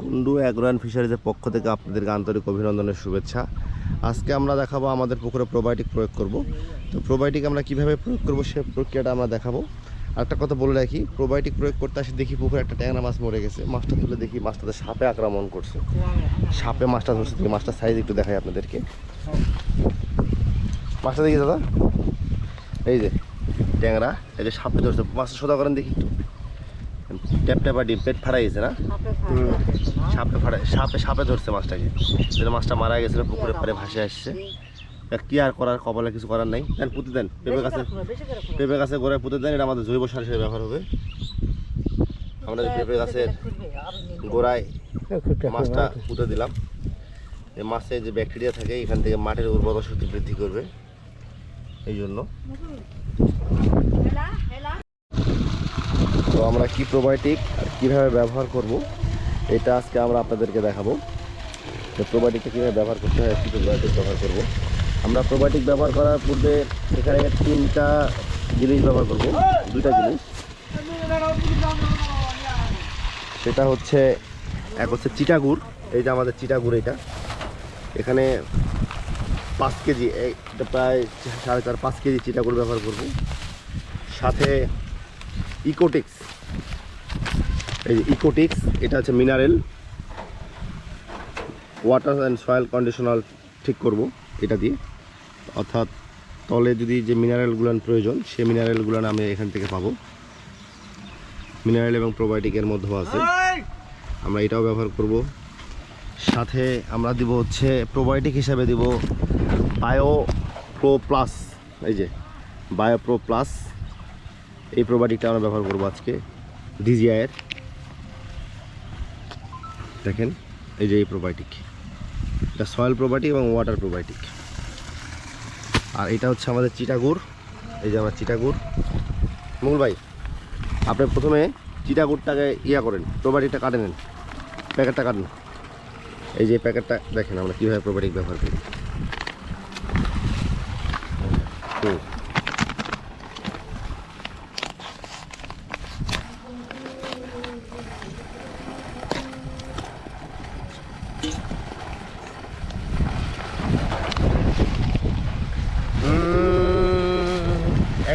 কুন্ডু অ্যাগ্রোয়ান ফিশারিজের পক্ষ থেকে আপনাদেরকে আন্তরিক অভিনন্দনের শুভেচ্ছা। আজকে আমরা দেখাবো আমাদের পুকুরে প্রোবায়োটিক প্রয়োগ করব। তো প্রোবায়োটিক আমরা কীভাবে প্রয়োগ করব সে প্রক্রিয়াটা আমরা দেখাবো। একটা কথা বলে রাখি প্রোবায়োটিক প্রয়োগ করতে আসি দেখি পুকুরে একটা ট্যাংরা মাছ মরে গেছে। মাছটা তুলে দেখি মাছটাতে সাপে আক্রমণ করছে। সাপে মাছটা ধরছে, দেখি মাছটার সাইজ একটু দেখাই আপনাদেরকে। মাছটা দেখি দাদা। এই যে ট্যাংরা, এই যে সাপে ধরছে। মাছটা সোজা করেন দেখি একটু। ট্যাপ ট্যাপা ডিম পেট ফাড়া গেছে না? সাপে ফাড়া সাপে সাপে ধরছে মাছটাকে। যেটা মাছটা মারা গেছিল পুকুরের পাড়ে ভাসে আসছে। কি আর করার কপালে কিছু করার নাই। দেন পুঁতে দেন পেঁপে গাছে পেঁপে গাছে গোড়ায় পুঁতে দেন এটা আমাদের জৈব সার হিসেবে ব্যবহার হবে। আমরা এই পেঁপে গাছের গোড়ায় মাছটা পুঁতে দিলাম। এই মাছে যে ব্যাকটেরিয়া থাকে এখান থেকে মাটির উর্বরতা শক্তি বৃদ্ধি করবে। এই জন্য। তো আমরা কি প্রোবায়োটিক আর কীভাবে ব্যবহার করব, এটা আজকে আমরা আপনাদেরকে দেখাবো। তো প্রোবায়োটিকটা কীভাবে ব্যবহার করতে হয়, কী প্রোবায়োটিক ব্যবহার করব। আমরা প্রোবায়োটিক ব্যবহার করার পূর্বে এখানে তিনটা জিনিস ব্যবহার করব, দুইটা জিনিস। সেটা হচ্ছে, এক হচ্ছে চিটাগুড়, এই যে আমাদের চিটাগুড় এটা। এখানে পাঁচ কেজি এটা প্রায় সাড়ে চার পাঁচ কেজি চিটাগুড় ব্যবহার করব। সাথে ইকোটিক্স এই যে ইকোটিক্স এটা হচ্ছে mineral water and soil conditional ঠিক করব এটা দিয়ে। অর্থাৎ তলে যদি যে মিনারেলগুলান প্রয়োজন সেই মিনারেলগুলান আমি এখান থেকে পাবো। মিনারেল এবং প্রোবায়োটিকের মধ্যেও আছে। আমরা এটাও ব্যবহার করব। সাথে আমরা দিব হচ্ছে প্রোবায়োটিক হিসাবে দিব বায়ো প্রো প্লাস এই যে বায়ো প্রো প্লাস এই প্রোবায়োটিকটা আমরা ব্যবহার করব আজকে ডিজিআইয়ের দেখেন, এই যে এই প্রোবায়োটিক এটা সয়েল প্রোবায়োটিক এবং ওয়াটার প্রোবায়োটিক আর এটা হচ্ছে আমাদের চিটাগুড় এই যে আমার চিটাগুড় মঙ্গল ভাই, আপনি প্রথমে চিটাগুড়টাকে ইয়া করেন প্রোবায়োটিকটা কাটে নেন। প্যাকেটটা কাটেন। এই যে প্যাকেটটা, দেখেন আমরা কীভাবে প্রোবায়োটিক ব্যবহার করি।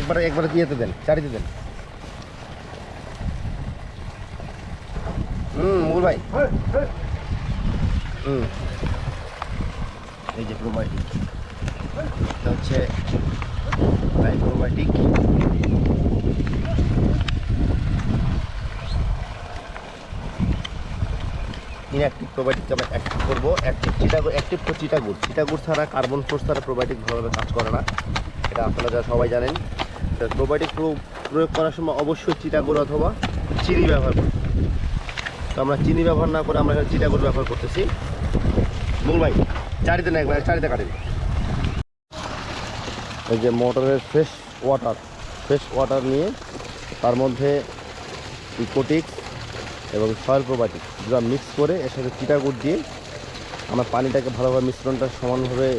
একবারে একবারে দিয়েতে দেন, চারিতে দেন। হুম মুকুল ভাই। হুম। এই যে প্রোবায়োটিক এটা হচ্ছে প্রোবায়োটিক ইনঅ্যাক্টিভ প্রোবায়োটিক আমরা অ্যাক্টিভ করব। অ্যাক্টিভ চিটাগুড় অ্যাক্টিভ তো চিটাগুড় চিটাগুড় ছাড়া কার্বন ফোর্স ছাড়া প্রোবায়োটিক ভালোভাবে কাজ করে না। এটা আপনারা যারা সবাই জানেন। প্রোবায়োটিক প্রয়োগ করার সময় অবশ্যই চিটাগুড় অথবা চিনি ব্যবহার করুন। তো আমরা চিনি ব্যবহার না করে আমরা এখানে চিটাগুড় ব্যবহার করতেছি। মূল ভাই চারিতে না, একবার চারিতে কাটেন এই যে মোটরের ফ্রেশ ওয়াটার ফ্রেশ ওয়াটার নিয়ে তার মধ্যে ইকোটিক্স এবং সয়েল প্রোবায়োটিক দুটো মিক্স করে এর সাথে চিটাগুড় দিয়ে আমরা পানিটাকে ভালোভাবে মিশ্রণটা সমানভাবে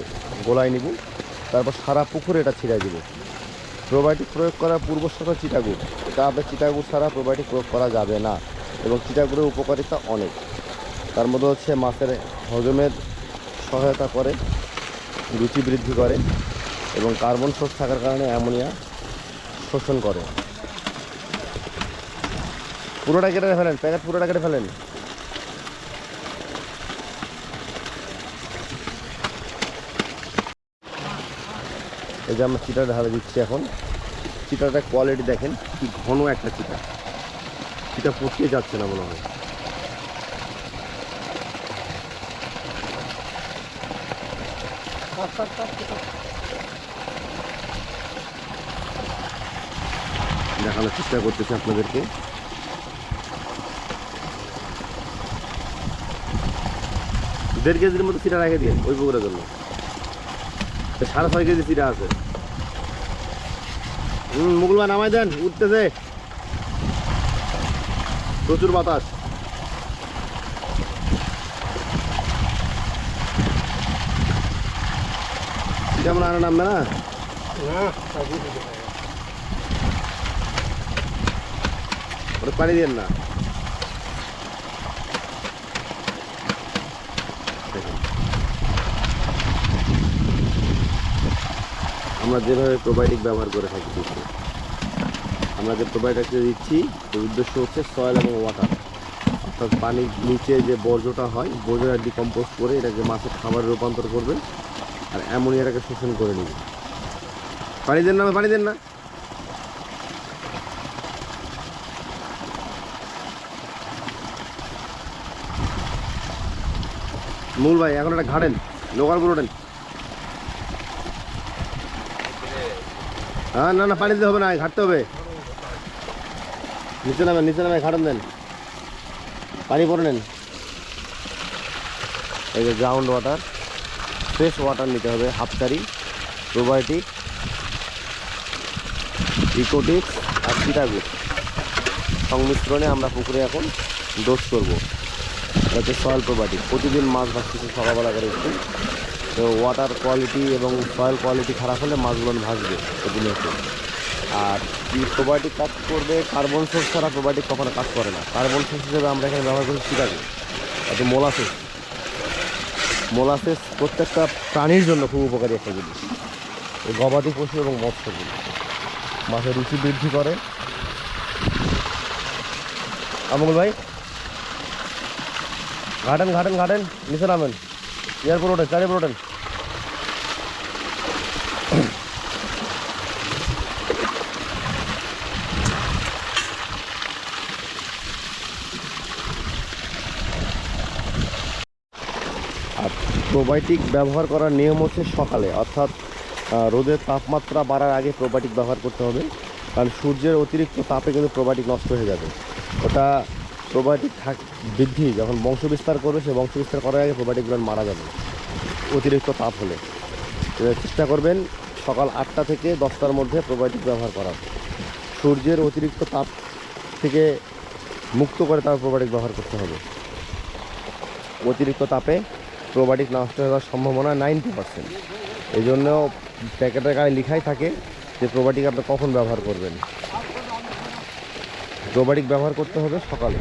গোলায় নিব। তারপর সারা পুকুরে এটা ছিটাই দিব। প্রোবায়োটিক প্রয়োগ করার পূর্বশত চিটাগুড় এটা আপনার চিটাগুড় ছাড়া প্রোবায়োটিক প্রয়োগ করা যাবে না। এবং চিটাগুড়ের উপকারিতা অনেক। তার মধ্যে হচ্ছে মাছের হজমের সহায়তা করে, রুচি বৃদ্ধি করে, এবং কার্বন সোর্স থাকার কারণে অ্যামোনিয়া শোষণ করে। পুরোটা কেটে ফেলেন, প্যাকেট পুরোটা কেটে ফেলেন। এই যে আমরা চিটা ঢালে দিচ্ছি এখন। চিটাটা কোয়ালিটি দেখেন, কি ঘন একটা চিটা চিটা পচিয়ে যাচ্ছে না মনে হয়। দেখানোর চেষ্টা করতেছি আপনাদেরকে। দেড় কেজির মতো চিটা রেখে দিন ওই পুকুরের জন্য। সাড়ে ছয় কেজি চিটা আছে। হুম মুগুলবা নামাই দেন, উঠতেছে। প্রচুর বাতাস। কেমন আনা নামবে না? পানি দেন না। আমরা যেভাবে প্রোবায়োটিক ব্যবহার করে থাকি। আমরা যে প্রোবায়োটিকটা দিচ্ছি, এর উদ্দেশ্য হচ্ছে সয়েল এবং ওয়াটার অর্থাৎ পানির নিচে যে বর্জ্যটা হয়, বর্জ্যটা ডিকম্পোজ করে এটাকে মাছের খাবারে রূপান্তর করবে আর অ্যামোনিয়াটাকে শোষণ করে নেবে পানি দেন না, পানি দেন না। মূল ভাই, এখন একটা ঘাটেন লোকাল ওঠেন হ্যাঁ না না, পানি দিতে হবে না ঘাটতে হবে। নিচে নামেন নিচে নামে ঘাটেন দেন পানি পরে নেন। এই যে গ্রাউন্ড ওয়াটার ফ্রেশ ওয়াটার নিতে হবে হাফকারি প্রোবায়োটিক ইকোটিক্স আর চিটাগুড সংমিশ্রণে আমরা পুকুরে এখন ডোজ করব। যাতে সয়েল প্রোবায়োটিক প্রতিদিন মাছ ভাসতেছে সকালবেলা করে একটু। তো ওয়াটার কোয়ালিটি এবং সয়েল কোয়ালিটি খারাপ হলে মাছগুলো ভাসবে প্রতিনিয়ত আর কি প্রোবায়োটিক কাজ করবে কার্বন সোর্স ছাড়া প্রোবায়োটিক কখনো কাজ করে না। কার্বন সোর্স হিসেবে আমরা এখানে ব্যবহার করি চিটাগুড অর্থাৎ মোলাসেস মোলাসেস প্রত্যেকটা প্রাণীর জন্য খুব উপকারী একটা জিনিস। গবাদি পশু এবং মৎস্যগুলো। মাছের রুচি বৃদ্ধি করে। আমল ভাই। ঘাটেন ঘাটেন ঘাটেন। নিচে নামেন। এয়ারপোর্ট ওঠেন চারি ওঠেন আর প্রোবায়োটিক ব্যবহার করার নিয়ম হচ্ছে সকালে, অর্থাৎ রোদের তাপমাত্রা বাড়ার আগে প্রোবায়োটিক ব্যবহার করতে হবে। কারণ সূর্যের অতিরিক্ত তাপে কিন্তু প্রোবায়োটিক নষ্ট হয়ে যাবে। ওটা প্রোবায়োটিক থাক, বৃদ্ধি, যখন বংশ বিস্তার করবে, সে বংশ বিস্তার করার আগে প্রোবায়োটিকগুলো মারা যাবে, অতিরিক্ত তাপ হলে। চেষ্টা করবেন সকাল আটটা থেকে দশটার মধ্যে প্রোবায়োটিক ব্যবহার করার। সূর্যের অতিরিক্ত তাপ থেকে মুক্ত করে তার প্রোবায়োটিক ব্যবহার করতে হবে। অতিরিক্ত তাপে প্রোবায়োটিক নষ্ট হওয়ার সম্ভাবনা নাইনটি পার্সেন্ট এই জন্য প্যাকেটের গায়ে লেখাই থাকে যে প্রোবায়োটিক আপনি কখন ব্যবহার করবেন। প্রোবায়োটিক ব্যবহার করতে হবে সকালে।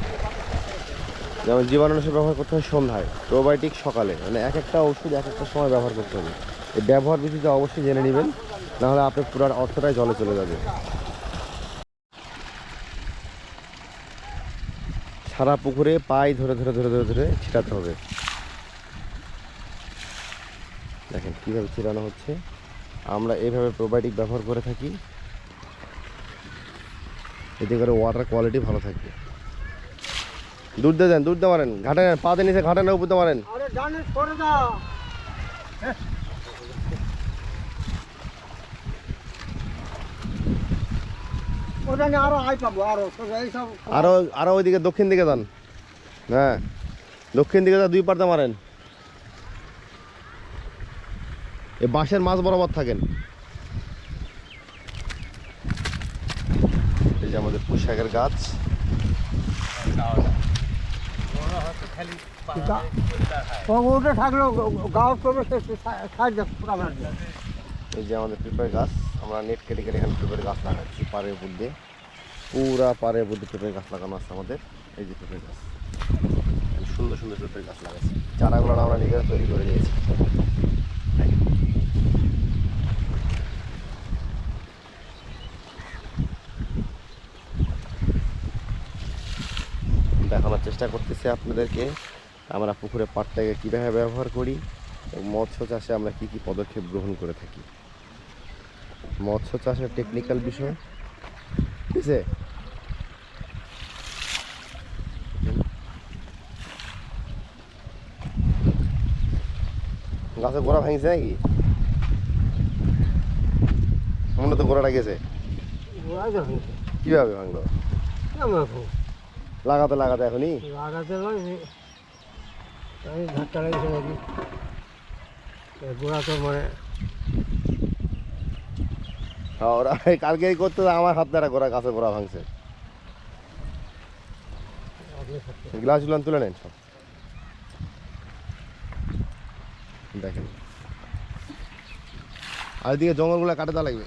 যেমন জীবাণুনাশক ব্যবহার করতে হবে সন্ধ্যায়। প্রোবায়োটিক সকালে। মানে এক একটা ওষুধ এক একটা সময় ব্যবহার করতে হবে। এই ব্যবহার বিধিটা অবশ্যই জেনে নেবেন, নাহলে আপনার পুরার অর্থটাই জলে চলে যাবে। সারা পুকুরে পাই ধরে ধরে ধরে ধরে ধরে ছিটাতে হবে। দেখেন কীভাবে ছিটানো হচ্ছে। আমরা এইভাবে প্রোবায়োটিক ব্যবহার করে থাকি। এতে করে ওয়াটার কোয়ালিটি ভালো থাকবে দুধ দিয়ে দেন দুধ দিতে পারেন ঘাটে পাতে নিচে ঘাটে না উপতে পারেন ওখানে আরও আরও ওইদিকে দক্ষিণ দিকে যান। হ্যাঁ দক্ষিণ দিকে যা দুই পার্তা মারেন। এই বাঁশের মাছ বরাবর থাকেন। এই যে আমাদের পুঁশাকের গাছ। ওটা থাকলেও এই যে আমাদের পেঁপের গাছ আমরা নেট কেটে কেটে এখানে পেঁপের গাছ লাগাচ্ছি পাড়ের উপর দিয়ে পুরা পাড়ের উপর দিয়ে পেঁপের গাছ লাগানো আছে আমাদের। এই যে পেঁপের গাছ। সুন্দর সুন্দর পেঁপের গাছ লাগাচ্ছি। চারাগুলো আমরা নিজেরা তৈরি করে নিয়েছি দেখানোর চেষ্টা করতেছি আপনাদেরকে আমরা পুকুরে পাটটাকে কীভাবে ব্যবহার করি এবং মৎস্য চাষে আমরা কী কী পদক্ষেপ গ্রহণ করে থাকি। মৎস্য চাষের টেকনিক্যাল বিষয় ঠিক আছে? গাছে গোড়া ভাঙছে নাকি? মনে তো গোড়াটা গেছে। কীভাবে ভাঙলো? লাগাতে লাগাতে এখনই? লাগাতে আমি ধাক্কা লাগিয়েছে নাকি গোড়া তো মানে হ্যাঁ, ওরা এই করতে আমার হাত দ্বারা গোড়া গাছে গোড়া ভাঙছে। গ্লাসগুলো তুলে নেন সব। দেখেন। আর এদিকে জঙ্গলগুলো কাটে দেওয়া লাগবে।